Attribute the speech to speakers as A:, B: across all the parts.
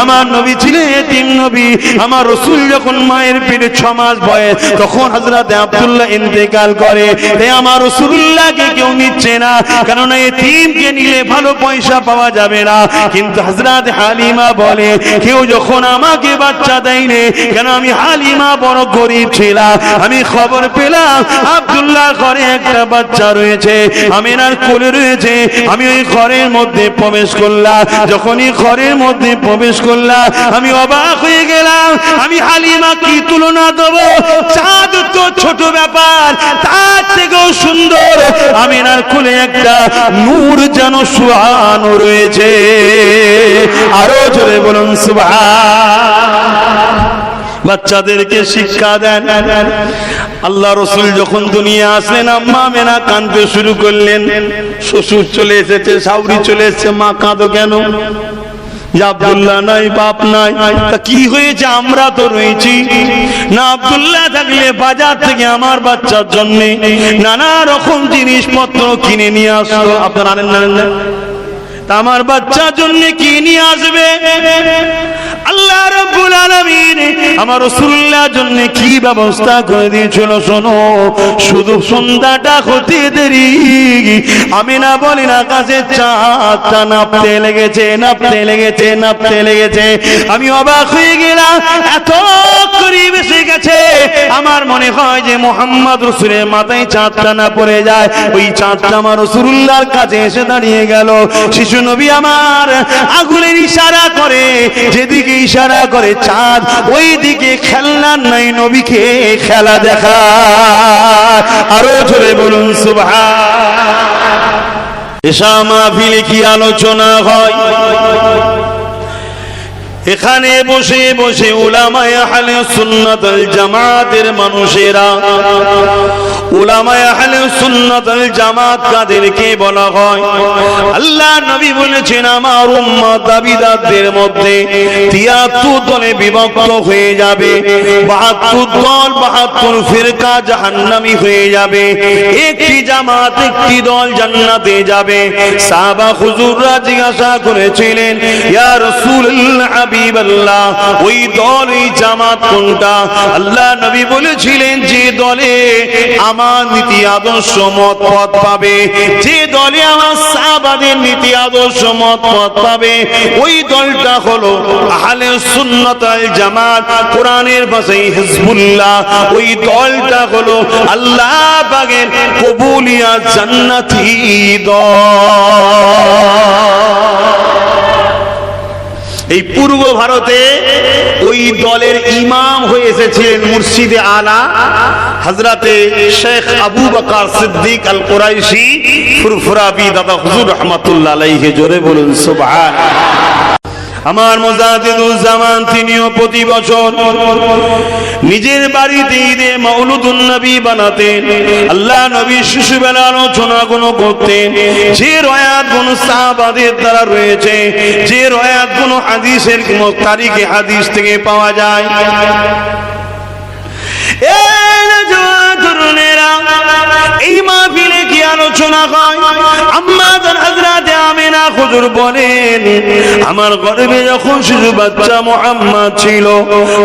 A: আমার নবী ছিলেন নবী, আমার রসুল যখন মায়ের পেটে ছ মাস বয়স, তখন হজরত আব্দুল্লাহ ইন্তেকাল করে। তাই আমার রসুল্লাহকে কেউ নিচ্ছে না। কেননা এতিমকে নিলে ভালো পয়সা পাওয়া যাবে না। কিন্তু হজরত হালিমা বলে, কেউ যখন আমাকে বাচ্চা দেয়নি, কেন আমি হালিমা বড় গরিব ছিলাম? আমি খবর পেলাম আব্দুল্লাহ ঘরে একটা বাচ্চা রয়েছে, আমিনার কোলে রয়েছে। আমি ওই ঘরের মধ্যে প্রবেশ করলাম। যখনই ঘরের মধ্যে প্রবেশ করলাম, আমি অবাক হয়ে গেলাম, আমি হালিমা কি তুলনা দেবো? চাঁদ তো ছোট ব্যাপার, তার থেকেও সুন্দর। আমিনার কোলে একটা নূর যেন সুহানো রয়েছে। আরও জোরে বলুন বাচ্চাদেরকে শিক্ষা দেন। আল্লাহ রসুল যখন দুনিয়া আসলেন, আম্মা মেনা কাঁদতে শুরু করলেন। শ্বশুর চলে এসেছে সাউরি চলে এসেছে, মা কাঁদো কেন? নাই বাপ নাই তা কি হয়েছে? আমরা তো রয়েছি। না আব্দুল্লাহ থাকলে বাজার থেকে আমার বাচ্চার জন্য নানা রকম জিনিসপত্র কিনে নিয়ে আসলো। আপনারা আনেন না? তা আমার বাচ্চার জন্য কি নিয়ে আসবে? আল্লাহ রাব্বুল আলামিন আমার রাসূলুল্লাহর জন্য কি ব্যবস্থা করে দিয়েছিল শোনো? শুধু সন্ধ্যাটা হতে দেরি। আমি না বলি না আকাশে চাঁদটা নাপতে লেগেছে নাপতে লেগেছে নাপতে লেগেছে। আমি অবাক হয়ে গেলাম, এত করিব এসে গেছে। আমার মনে হয় যে মোহাম্মদ রসুলের মাথায় চাঁদটা না পড়ে যায়। ওই চাঁদটা আমার রসুল্লাহর কাছে এসে দাঁড়িয়ে গেল। শিশু নবী আমার আগুনের ইশারা করে, যেদিকে ইশারা করে, চাঁদ ওই দিকে খেলনার নাই নবীকে, খেলা দেখা। আরও জোরে বলুন সুভা এসা মাহফিলে কি আলোচনা হয়? এখানে বসে বসে উলামায় আহলে সুন্নাতুল জামাতের মানুষেরা, উলামায় আহলে সুন্নাতুল জামাত কাদেরকে বলা হয়, আল্লাহ নবী বলেছেন, আমার উম্মত দাবিদারদের মধ্যে 73 দলে বিভক্ত হয়ে যাবে 72 দল 72 ফিরকা জাহান্নামী হয়ে যাবে, একটি জামাত একটি দল জান্নাতে যাবে। সাহাবা হুজুররা জিজ্ঞাসা করেছিলেন, ইয়া রাসূলুল্লাহ হাবিবাল্লাহ, ওই দল জামাত কোনটা? আল্লাহ নবী বলেছিলেন, যে দলে আমার নীতি আদর্শ মত পথ পাবে, যে দলে আমার নীতি আদর্শ মত পথ পাবে, ওই দলটা হলো আহলে সুন্নাত আল জামাত, কোরআনের ভাষায় হিজবুল্লাহ, ওই দলটা হলো আল্লাহ পাকের কবুলিয়া জান্নাতি দল। এই পূর্ব ভারতে ওই দলের ইমাম হয়ে এসেছিলেন মুর্শিদে আলা হজরতে শেখ আবু বকার সিদ্দিক আল কোরাইশি ফুরফুরাবি দাদা হুজুর রহমতুল্লাহ জোরে বলুন সুবহান। আমার মোজাদিদুজ্জামান তিনিও প্রতি বছর নিজের বাড়িতে ঈদে মৌলুদুন নবী বানাতেন। আল্লাহ নবী শিশুবেলা আলোচনা কোন করতেন। যে রয়াত কোন সাহাবাদের দ্বারা রয়েছে, যে রয়াত কোন হাদিসের তারিখে হাদিস থেকে পাওয়া যায়। আমার যখন শিশু বাচ্চা মোহাম্মদ ছিল,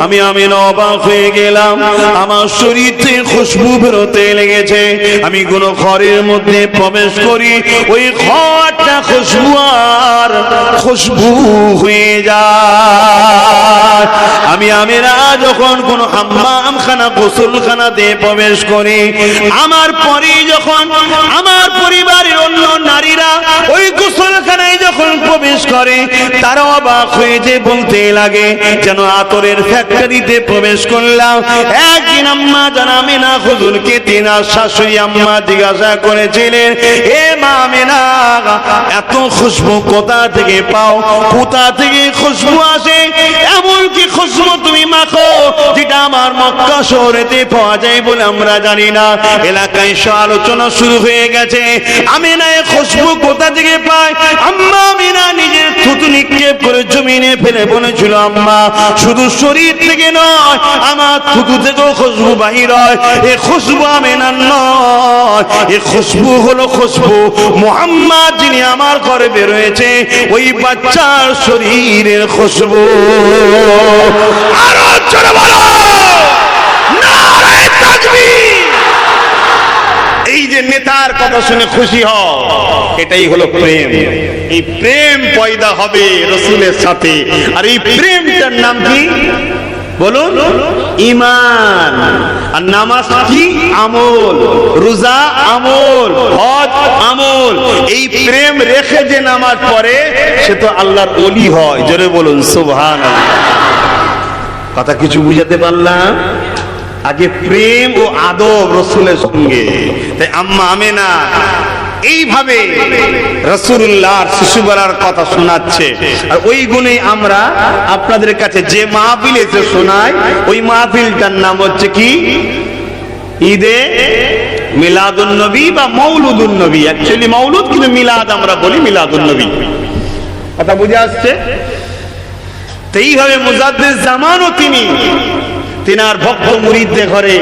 A: আমি আমিনা অবাক হয়ে গেলাম। আমার শরীর খুশবু বেরোতে লেগেছে। আমি কোন ঘরের মধ্যে প্রবেশ করি, ওই ঘরটা খুশবু আর খুশবু হয়ে যায়। আমি আমিরা যখন কোন হাম্মামখানা, গোসলখানাতে প্রবেশ করি। আমার পরে যখন, আমার পরিবারের অন্য নারীরা ওই গোসলখানায় যখন প্রবেশ করে, তারা অবাক হয়ে যে বলতে লাগে, যেন আতরের ফ্যাক্টরিতে প্রবেশ করলাম। একদিন আম্মা জানামে না হুজুরকে তিনার শাশুড়ি আম্মা জিজ্ঞাসা করেছিলেন, এ মা মেনা এত খুশবু কোথা থেকে পাও? কোথা থেকে খুশবু কি খুশবু তুমি মাখো? যেটা আমার মক্কা শহরেতে পাওয়া যায় বলে আমরা জানি না। এলাকায় সব আলোচনা শুরু হয়ে গেছে। আমি না খুশবু কোথা থেকে পাই? আম্মা আমিনা নিক্ষেপ করে জমিনে ফেলে বলেছিল, আম্মা, শুধু শরীর থেকে নয়, আমার থুতু থেকেও খুশবু বাহির হয়। এ খুশবু আমেনার নয়। এ খুশবু হলো খুশবু। মোহাম্মদ যিনি আমার ঘরে বেরোয়েছে ওই বাচ্চার শরীরের খুশবু। এই যে নেতার কথা শুনে খুশি হও, এটাই হলো প্রেম। এই প্রেম পয়দা হবে রসুলের সাথে। আর এই প্রেমটার নাম কি? বলুন ইমান আর নামাজ কি আমল। রোজা, আমল। হজ, আমল। এই প্রেম রেখে যে নামাজ পড়ে, সে তো আল্লাহর অলি হয়। জোরে বলুন সুবহান কথা কিছু বুঝাতে পারলাম? আগে প্রেম ও আদব রসুলের সঙ্গে। তাই আম্মা আমেনা এইভাবে রসুল্লাহর শিশুবেলার কথা শোনাচ্ছে। আর ওই গুণে আমরা আপনাদের কাছে যে মাহফিল এসে শোনাই, ওই মাহফিলটার নাম হচ্ছে কি? ঈদে মিলাদুন নবী বা মৌলুদুন নবী। অ্যাকচুয়ালি মৌলুদ কিন্তু মিলাদ আমরা বলি মিলাদুন নবী। কথা বুঝে আসছে? এইভাবে মুজাদ্দিদ জামানও তিনি তিনার ভক্ত মুরিদে ঘরে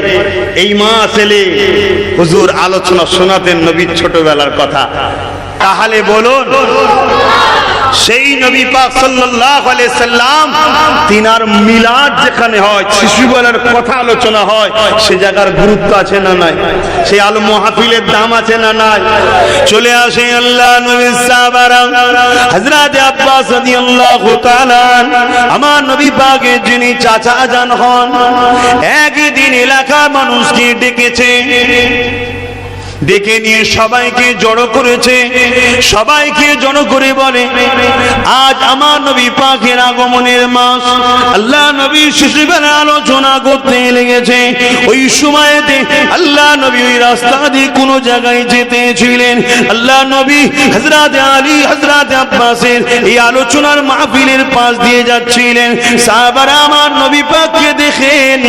A: এই মা ছেলে হুজুর আলোচনা শোনাতেন নবীর ছোটবেলার কথা। তাহলে বলুন সেই নবী পাক সাল্লাল্লাহু আলাইহি সাল্লাম তিনার মিলাদ যেখানে হয় শিশুবেলার কথা আলোচনা হয়, সে জায়গার গুরুত্ব আছে না নাই? সেই আলো মাহফিলের দাম আছে না নাই? চলে আসে আল্লাহ নবী সাহাবারা হযরত আব্বাস রাদিয়াল্লাহু তাআলা আমার নবী পাকের যিনি চাচা জান হন, একদিন এলাকার মানুষকে ডেকেছে। ডেকে নিয়ে সবাইকে জড়ো করেছে। সবাইকে জড়ো করে বলে, আজ আমার নবী পাখের আগমনের মাস। আল্লাহ নবী শিশুবেলা আলোচনা করতে লেগেছে। ওই সময়তে আল্লাহ নবী ওই রাস্তা দিয়ে কোনো জায়গায় যেতেছিলেন আল্লাহ নবী হজরত আলী হজরত আব্বাসের এই আলোচনার মাহফিলের পাশ দিয়ে যাচ্ছিলেন। সাহাবারা আমার নবী পাককে দেখেন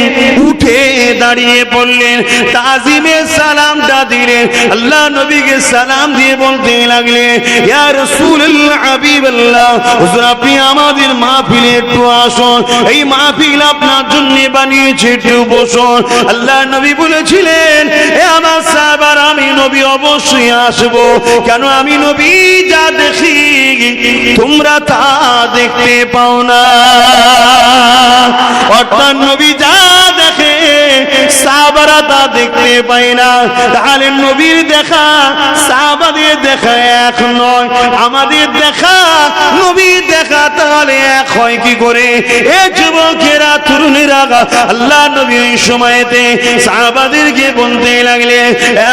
A: উঠে দাঁড়িয়ে পড়লেন। তাজিমের সালামটা দিলেন। আল্লাহ নবীকে সালাম দিয়ে বলতে লাগলে, ইয়া রাসূলুল্লাহ, হাবিবাল্লাহ, হুজুর, আপনি আমাদের মাহফিলে একটু আসুন। এই মাহফিল আপনার জন্য বানিয়েছে, একটু বসুন। আল্লাহ নবী বলেছিলেন, এ আমার সাহাবার আমি নবী অবশ্যই আসব। কেন আমি নবী যা দেখি, তোমরা তা দেখতে পাও না। অর্থাৎ নবী যা সাহাবারা তা দেখতে পাই না। তাহলে নবীর দেখা সাহাবাদের দেখা এক নয়, আমাদের দেখা নবীর দেখা তাহলে এক হয় কি করে? এ যুবকেরা তরুণেরা আল্লাহ নবী ওই সময়তে সাহাবাদেরকে বলতে লাগলে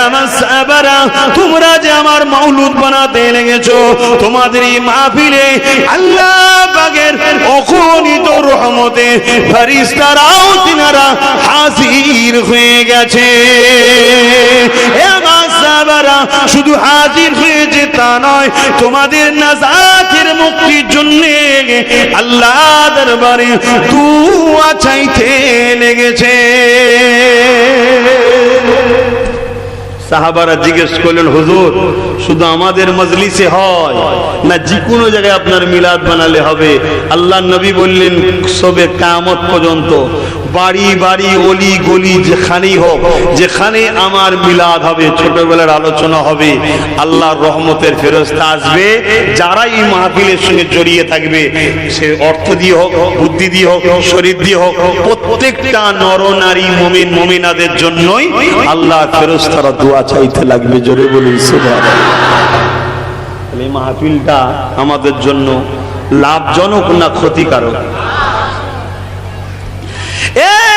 A: আমার সাহাবারা, তোমরা যে আমার মাউলুদ বানাতে লেগেছো, তোমাদের এই মাহফিলে আল্লাহ বাগের অগণিত রহমতে ফেরেশতারাও তিনারা হাজির হয়ে গেছে। আমার সাহাবারা, শুধু হাজির হয়েছে তা নয়, তোমাদের নাজাতের মুক্তির জন্য আল্লাহ দরবারে দুয়া চাইতে লেগেছে। সাহাবারা জিজ্ঞেস করলেন, হুজুর, শুধু আমাদের মজলিসে হয়? না যে কোনো জায়গায় আপনার মিলাদ বানালে হবে? আল্লাহ নবী বললেন, সবে কামত পর্যন্ত বাড়ি বাড়ি, অলি, গলি, যেখানেই হোক, যেখানে আমার মিলাদ হবে, ছোটবেলার আলোচনা হবে, আল্লাহর রহমতের ফেরস্তা আসবে যারা এই মাহফিলের সঙ্গে জড়িয়ে থাকবে, সে অর্থ দিয়ে হোক, বুদ্ধি দিয়ে হোক, শরীর দিয়ে হোক, প্রত্যেকটা নর, নারী, মমিন, মমিনাদের জন্যই আল্লাহ ফেরস্তারা দোয়া চাইতে লাগবে জোরে বলুন সুবহানাল্লাহ। এই মাহফিলটা আমাদের জন্য লাভজনক না ক্ষতিকারক? এ নজওয়ানেরা,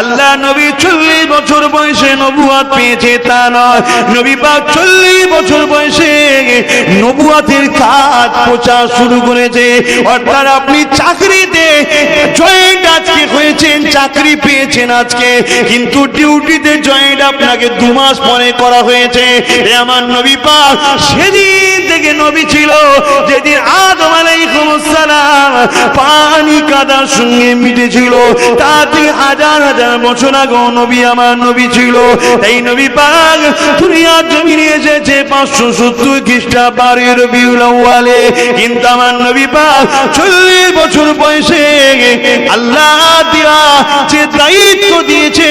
A: আল্লাহ নবী চল্লিশ বছর বয়সে নবুয়াত পেয়েছে, তা নয়। নবী পাক চল্লিশ বছর বয়সে নবুয়াতের কাজ প্রচার শুরু করেছে। অর্থাৎ আপনি চাকরিতে জয়েন্ট আজকে হয়েছেন, চাকরি পেয়েছেন আজকে। কিন্তু ডিউটিতে জয়েন্ট আপনাকে দু মাস পরে করা হয়েছে। আমার নবী পাক সেদিন থেকে নবী ছিল, যেদিন আদম কাদার সঙ্গে মিটেছিল। তাতে হাজার হাজার বছর আগে নবী আমার নবী ছিল। এই নবী পাক দুনিয়ার জমিনে এসেছে পাঁচশো সত্তর খ্রিস্টাব্দের রবিউল আউয়ালে। কিন্তু আমার নবী পাক চল্লিশ বছর বয়সে আল্লাহ দিয়া যে দায়িত্ব দিয়েছে,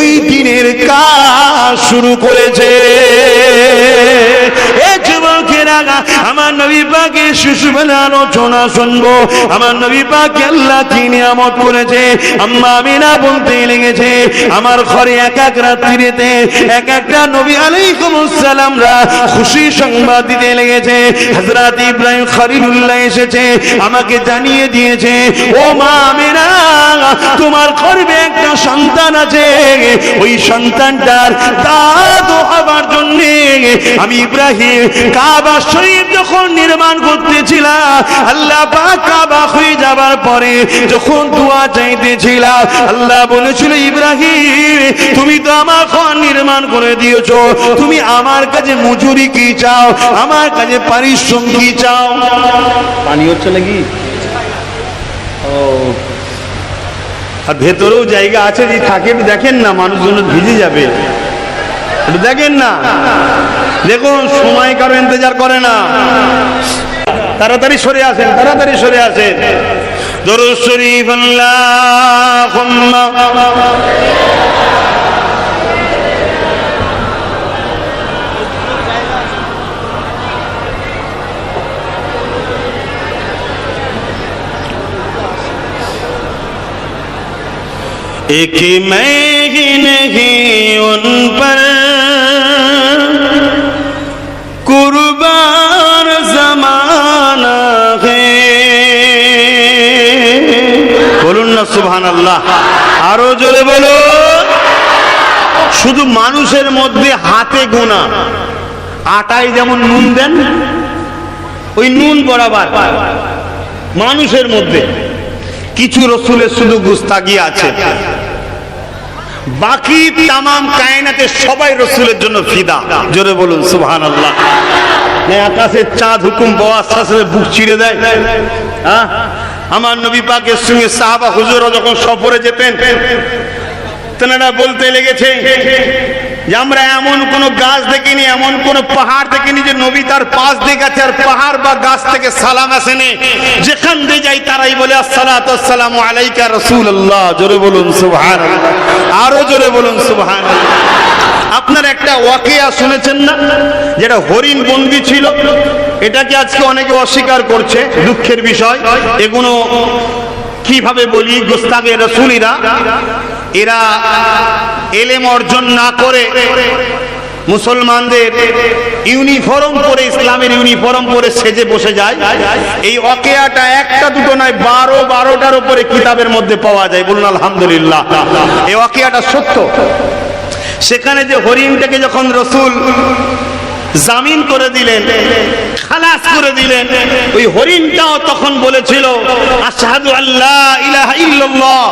A: ওই দিনের কাজ শুরু করেছে। আমার নবী পাকে আলোচনা শুনব। আমার নবী পাকে আল্লাহ করেছে? আম্মা আমিনা বলতে লেগেছে, আমার ঘরে এক এক রাত্রিতে এক একটা নবী সালামরা খুশি সংবাদ দিতে লেগেছে। হযরত ইব্রাহিম খলিলুল্লাহ এসেছে, আমাকে জানিয়ে দিয়েছে, ও মা আমিনা, তোমার গর্ভে একটা সন্তান আছে। ওই সন্তানটার দাদু হবার জন্য আমি ইব্রাহিম কাবা শরীফ যখন নির্মাণ করতেছিলাম আল্লাহ কাবা হয়ে যাবার পরে যখন দোয়া চাইতেছিলাম আল্লাহ বলেছিল, ইব্রাহিম, তুমি তো আমার ঘর নির্মাণ করে দিয়েছ। তুমি আমার কাছে মজুরি কি চাও? আমার কাছে পারিশ্রমিক কি চাও?
B: পানি হচ্ছে নাকি? ও।
A: আর ভেতরেও জায়গা আছে যে থাকে দেখেন না, মানুষজন ভিজে যাবে। দেখেন না। দেখুন, সময় কারও ইন্তজার করে না। তাড়াতাড়ি সরে আসেন, তাড়াতাড়ি সরে আসেন। দরুদ শরীফ আল্লাহুম্মা। ایک میں ہی ان پر কুরবার জমানা হে। বলুন না সুহান আল্লাহ আরও জোরে বলো। শুধু মানুষের মধ্যে হাতে গোনা। আটায় যেমন নুন দেন, ওই নুন বরাবার মানুষের মধ্যে। কিছু রসুলের শুধু গুস্তাগি আছে। বাকি তামাম কায়নাতে সবাই রসুলের জন্য ফিদা। জোরে বলুন সুহান আল্লাহ আকাশে চাঁদ হুকুম বাসে বুক চিড়ে দেয়। হ্যাঁ? আমার নবী পাকের সঙ্গে সাহাবা হুজুরা যখন সফরে যেতেন, তেনারা বলতে লেগেছে যে আমরা এমন কোন গাছ দেখিনি, এমন কোন পাহাড় দেখিনি যে নবী তার পাশ দিয়ে গেছে আর পাহাড় বা গাছ থেকে সালাম আসেনি। যেখান দিয়ে যাই তারাই বলে, আসসালাতু আসসালামু আলাইকা রাসূলুল্লাহ। জোরে বলুন, সুবহানাল্লাহ। আরও জোরে বলুন, সুবহানাল্লাহ। আপনার একটা ওয়াকিয়া শুনেছেন না? যেটা হরিণ বন্দি ছিল, এটাকে আজকে অনেকে অস্বীকার করছে, দুঃখের বিষয়। এগুলো কীভাবে বলি গোস্তাগে রসুলিরা, এরা এলেম অর্জন না করে মুসলমানদের ইউনিফর্ম পরে, ইসলামের ইউনিফর্ম পরে সেজে বসে যায়। এই অকেয়াটা একটা দুটো নয়, বারো, বারোটার উপরে কিতাবের মধ্যে পাওয়া যায়। বলুন, আলহামদুলিল্লাহ। এই অকেয়াটা সত্য। সেখানে যে হরিণটাকে যখন রসুল জামিন করে দিলেন, খালাস করে দিলেন। ওই হরিণটাও তখন বলেছিল, আশহাদু আল্লাহ ইলাহা ইল্লাল্লাহ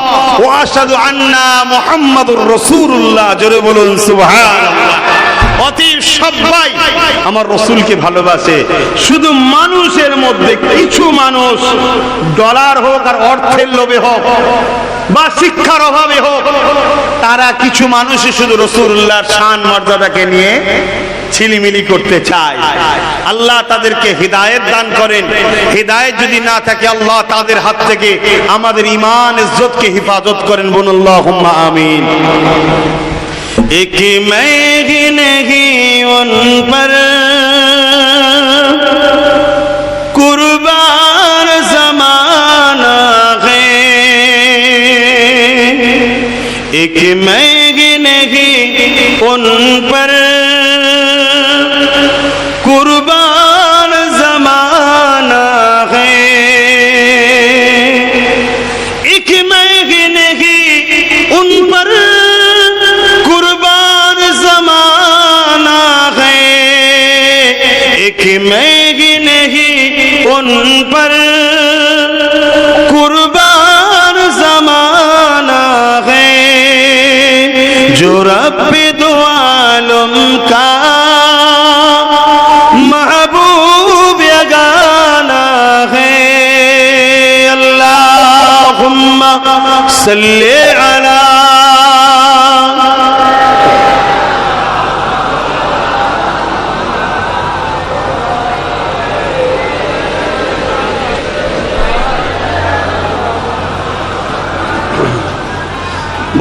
A: ওয়া আশহাদু আন্না মুহাম্মাদুর রাসূলুল্লাহ। জোরে বলুন, সুবহানাল্লাহ। অতএব সবাই আমার রসুলকে ভালোবাসে। শুধু মানুষের মধ্যে কিছু মানুষ ডলার হোক আর অর্থের লোভে হোক বা শিক্ষার অভাবে হোক, তারা কিছু মানুষই শুধু রসুল্লাহর শান মর্যাদাকে নিয়ে ছিলিমিলি করতে চায়। আল্লাহ তাদেরকে হৃদায়ত দান করেন। হৃদায়ত যদি না থাকে, আল্লাহ তাদের হাত থেকে আমাদের ইমান ইজ্জতকে হেফাজত করেন বনুল্লাহ আমিন। ایک میں ہی نہیں ان پر قربان زمانہ میں ہی نہیں ان پر۔ قربان زمانہ ہے۔ جو رب دو عالم کا۔ محبوب یگانا ہے۔ اللہم صلی علی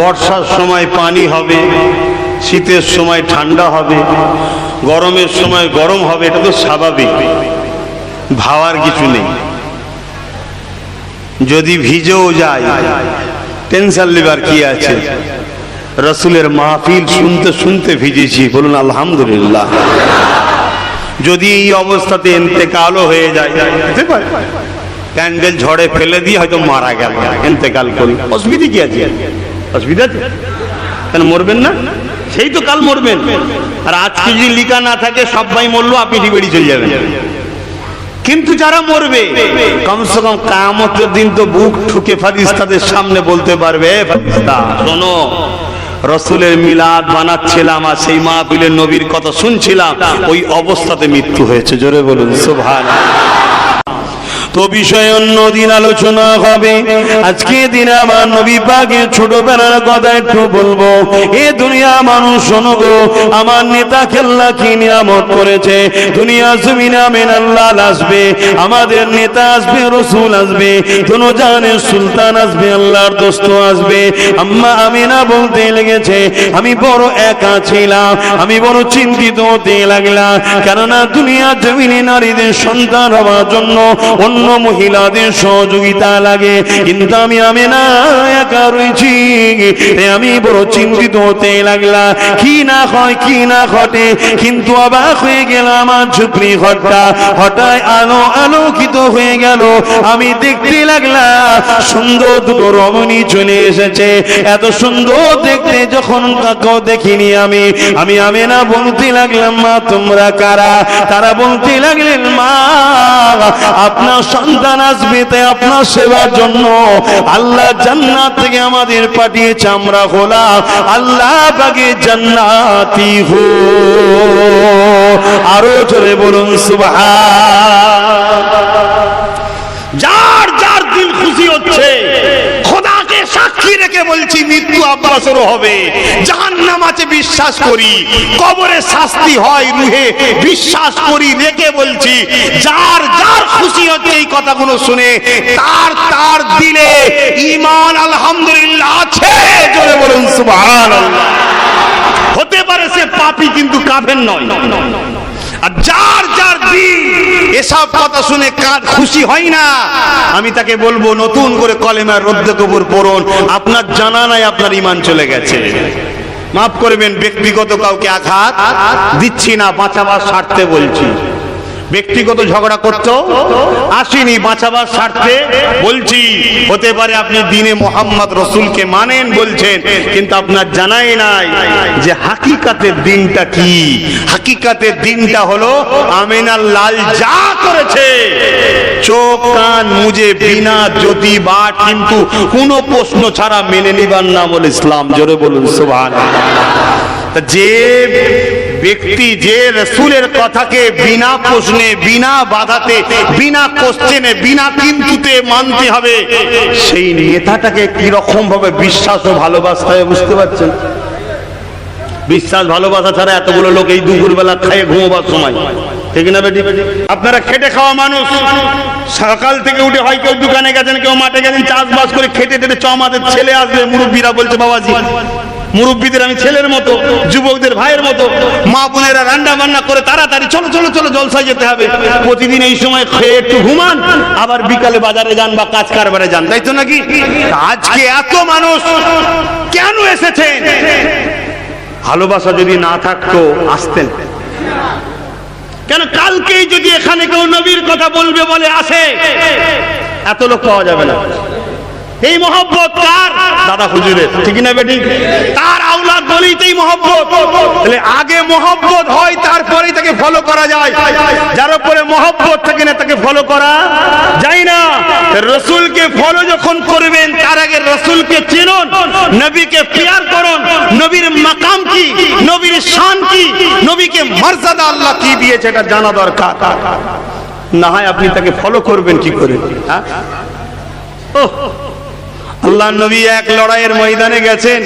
A: বর্ষার সময় পানি হবে, শীতের সময় ঠান্ডা হবে, গরমের সময় গরম হবে, এটা তো স্বাভাবিক। ভাবার কিছু নেই। যদি ভিজেও যায় টেনশন লিবার কি আছে? রসুলের মাহফিল শুনতে শুনতে ভিজেছি, বলুন আলহামদুলিল্লাহ। যদি এই অবস্থাতে এন্তেকালও হয়ে যায় ক্যান্ডেল ঝড়ে ফেলে দিয়ে হয়তো মারা গেল, এন্তেকাল করি। অসুবিধা কি আছে? অসুবিধা আছে? কেন মরবেন না? সেই তো কাল মরবেন। আর আজকে যদি লিখা না থাকে সবাই মরলো, আপনি ডিবেড়ি চলে যাবেন। কিন্তু যারা মরবে, কমসে কম কামতের দিন তো বুক ঠুকে ফারিস্তাদের সামনে বলতে পারবে "এ ফারিস্তা। শোনো, রসুলের মিলাদ বানাচ্ছিলাম আর সেই মাহফিলের নবীর কথা শুনছিলাম, ওই অবস্থাতে মৃত্যু হয়েছে। জোরে বলুন সুভান তো বিষয় অন্য দিন আলোচনা হবে। আজকে দিন আমার নবী পাকে ছোটবেলার কথা একটু বলব। এ দুনিয়া মানুষ, শোনো আমার নেতা খেল্লা কি নিয়ামত করেছে? দুনিয়া জমিন আমেন আল্লাহ আসবে, আমাদের নেতা আসবে, রসুল আসবে কোনো জানের সুলতান আসবে, আল্লাহর দোস্ত আসবে। আম্মা আমিনা বলতে লেগেছে, আমি বড় একা ছিলাম, আমি বড় চিন্তিত হতে লাগলাম, কেননা দুনিয়া জমিনে নারীদের সন্তান হওয়ার জন্য অন্য মহিলাদের সহযোগিতা লাগে। কিন্তু আমি আমি না একা রয়েছি। আমি বড় চিন্তিত হতে লাগলাম কি না হয়, কি না ঘটে, কিন্তু অবাক হয়ে গেল আমার ঝুপড়ি ঘরটা। হঠাৎ আলো আলোকিত হয়ে গেল। আমি দেখতে লাগলাম সুন্দর দুটো রমণী চলে এসেছে। এত সুন্দর দেখতে যখন কাকেও দেখিনি আমি। আমি আমি না বলতে লাগলাম, মা, তোমরা কারা? তারা বলতে লাগলেন, মা, আপনার সন্তান আসবে তাই আপনার সেবার জন্য। আল্লাহ জান্নাত থেকে আমাদের পাঠিয়েছে আমরা হলাম আল্লাহ বাগে জান্নাতি হো। আরও জোরে বলুন সুবাহ যার যার দিল খুশি হচ্ছে খোদাকে বলছি, মৃত্যু হবে। আছে, বিশ্বাস করি। কবরে শাস্তি হয় রুহে, বিশ্বাস করি, রেখে বলছি, যার যার খুশি হচ্ছে এই কথাগুলো শুনে, তার তার দিলে ইমান আলহামদুলিল্লাহ আছে। জোরে বলুন, সুবহানাল্লাহ। হতে পারে সে পাপী, কিন্তু কাফের নয়। আর যার যার দিন এসব কথা শুনে কার খুশি হয় না, আমি তাকে বলব, নতুন করে কলেমার রদ্দ কবুর পড়ুন। আপনার জানা নাই আপনার ইমান চলে গেছে। মাফ করবেন, ব্যক্তিগত কাউকে আঘাত দিচ্ছি না, বাঁচাবার স্বার্থে বলছি। ব্যক্তিগত ঝগড়া করতো আসিনি বাঁচাবার স্বার্থে? বলছি, হতে পারে আপনি দিনে মোহাম্মদ রসুলকে মানেন বলছেন, কিন্তু আপনার জানাই নাই যে হাকিকাতের দিনটা কি? হাকিকাতের দিনটা হলো আমিনার লাল যা করেছে। চোখ, কান, মুজে, বিনা জ্যোতি বাট কিন্তু কোনো প্রশ্ন ছাড়া মেনে নিবার নাম হল ইসলাম। জোরে বলুন সুবহান যে ব্যক্তি যে রসুলের কথাকে বিনা প্রশ্নে, বিনা বাধাতে, বিনা কোশ্চেনে বিনা কিন্তুতে মানতে হবে, সেই নেতাটাকে কীরকম ভাবে বিশ্বাস ও ভালোবাসতে হবে বুঝতে পারছেন? বিশ্বাস ভালোবাসা ছাড়া এতগুলো লোক এই দুপুরবেলা খায় ঘুমোবার সময়। ঠিক না বেটি? আপনারা খেটে খাওয়া মানুষ। সকাল থেকে উঠে হয় কেউ দোকানে গেছেন, কেউ মাঠে গেছেন, চাষবাস করে খেটে টেটে চ আমাদের ছেলে আসবে, মুরব্বীরা বলছে, বাবাজি মুরব্বীদের আমি ছেলের মতো, যুবকদের ভাইয়ের মতো, মা বোনেরা রান্না বান্না করে তাড়াতাড়ি চলো চলো চলো, জলসায় যেতে হবে। প্রতিদিন এই সময় খেয়ে একটু ঘুমান, আবার বিকালে বাজারে যান বা কাজ কারবারে যান, তাই তো নাকি? আজকে এত মানুষ কেন এসেছেন? ভালোবাসা যদি না থাকতো আসতেন। কেন কালকেই যদি এখানে কেউ নবীর কথা বলবে বলে আসে, এত লোক পাওয়া যাবে না। এই মহব্বত কার? দাদা হুজুরের। ঠিক না বেটি? তার আওলাদ বলেই তো এই মহব্বত। তাহলে আগে মহব্বত হয় তারপরেই তাকে ফলো করা যায়। যার উপরে মহব্বত থাকে না তাকে ফলো করা যায় না। রসুলকে ফলো যখন করবেন তার আগে রসুলকে চিনুন নবীকে পেয়ার করুন। নবীর মাকাম কি? নবীর শান কি? নবীকে মর্যাদা আল্লাহ কি দিয়েছে এটা জানা দরকার। না হয় আপনি তাকে ফলো করবেন কি করে? হ্যাঁ? ওহ, আল্লাহ নবী এক লড়াইয়ের ময়দানে গেছেন।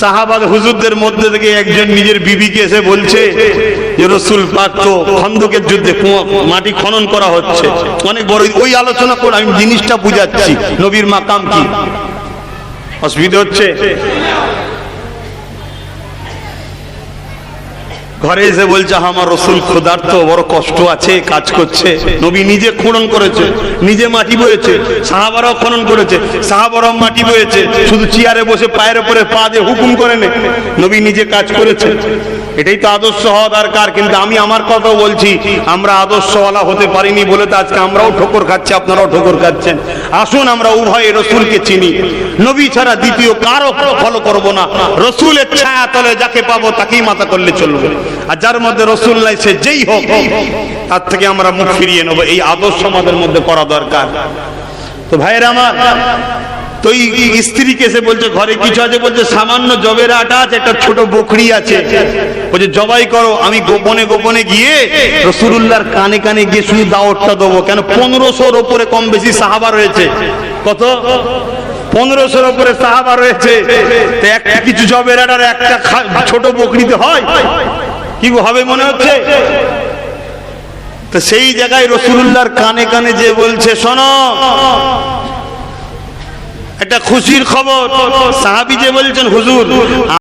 A: সাহাবাদ হুজুরদের মধ্যে থেকে একজন নিজের বিবিকে এসে বলছে যে, রসুল পাক তো খন্দকের যুদ্ধে মাটি খনন করা হচ্ছে। অনেক বড় ওই আলোচনা করে আমি জিনিসটা বুঝাচ্ছি। নবীর মাকাম কি? অসুবিধা হচ্ছে? ঘরে এসে বলছে আমার রসুল ক্ষুধার্ত, বড় কষ্ট আছে, কাজ করছে। নবী নিজে খনন করেছে, নিজে মাটি বয়েছে, সাহাবারাও খনন করেছে, সাহাবারাও মাটি বয়েছে, শুধু চেয়ারে বসে পায়ের উপরে পা দিয়ে হুকুম করে নে। নবী নিজে কাজ করেছে। এটাই তো আদর্শ হওয়া দরকার, কিন্তু আমি আমার কথা বলছি, আমরা আদর্শওয়ালা হতে পারিনি বলে তো আজকে আমরাও ঠোকর খাচ্ছি, আপনারাও ঠোকর খাচ্ছেন। আসুন, আমরা উভয়ে রসুলকে চিনি। নবী ছাড়া দ্বিতীয় কারও ফলো করব না। রসুলের ছায়া তলে যাকে পাবো, তাকেই মাথা করলে চলবে। আর যার মধ্যে রসুল নাই, সে যেই হোক তার থেকে আমরা মুখ ফিরিয়ে নেব। এই আদর্শ আমাদের মধ্যে করা দরকার। তো ভাইয়ের আমার, তো স্ত্রীকে বলছে, ঘরে কিছু আছে? বলছে, সামান্য জবের আটা আছে, একটা ছোট বকরি আছে। বলছে, জবাই করো। আমি গোপনে গোপনে গিয়ে রসুল্লাহর কানে কানে গিয়ে শুধু দাওয়াতটা দেবো। কেন? পনেরোশোর ওপরে কম বেশি সাহাবা রয়েছে। কত? পনেরোশোর ওপরে সাহাবা রয়েছে। একটা কিছু জবের আটার একটা ছোট বকরিতে হয়? কি হবে মনে হচ্ছে? তো সেই জায়গায় রসুল্লাহর কানে কানে যে বলছে, শোনো, একটা খুশির খবর। সাহাবি যে বলছেন, হুজুর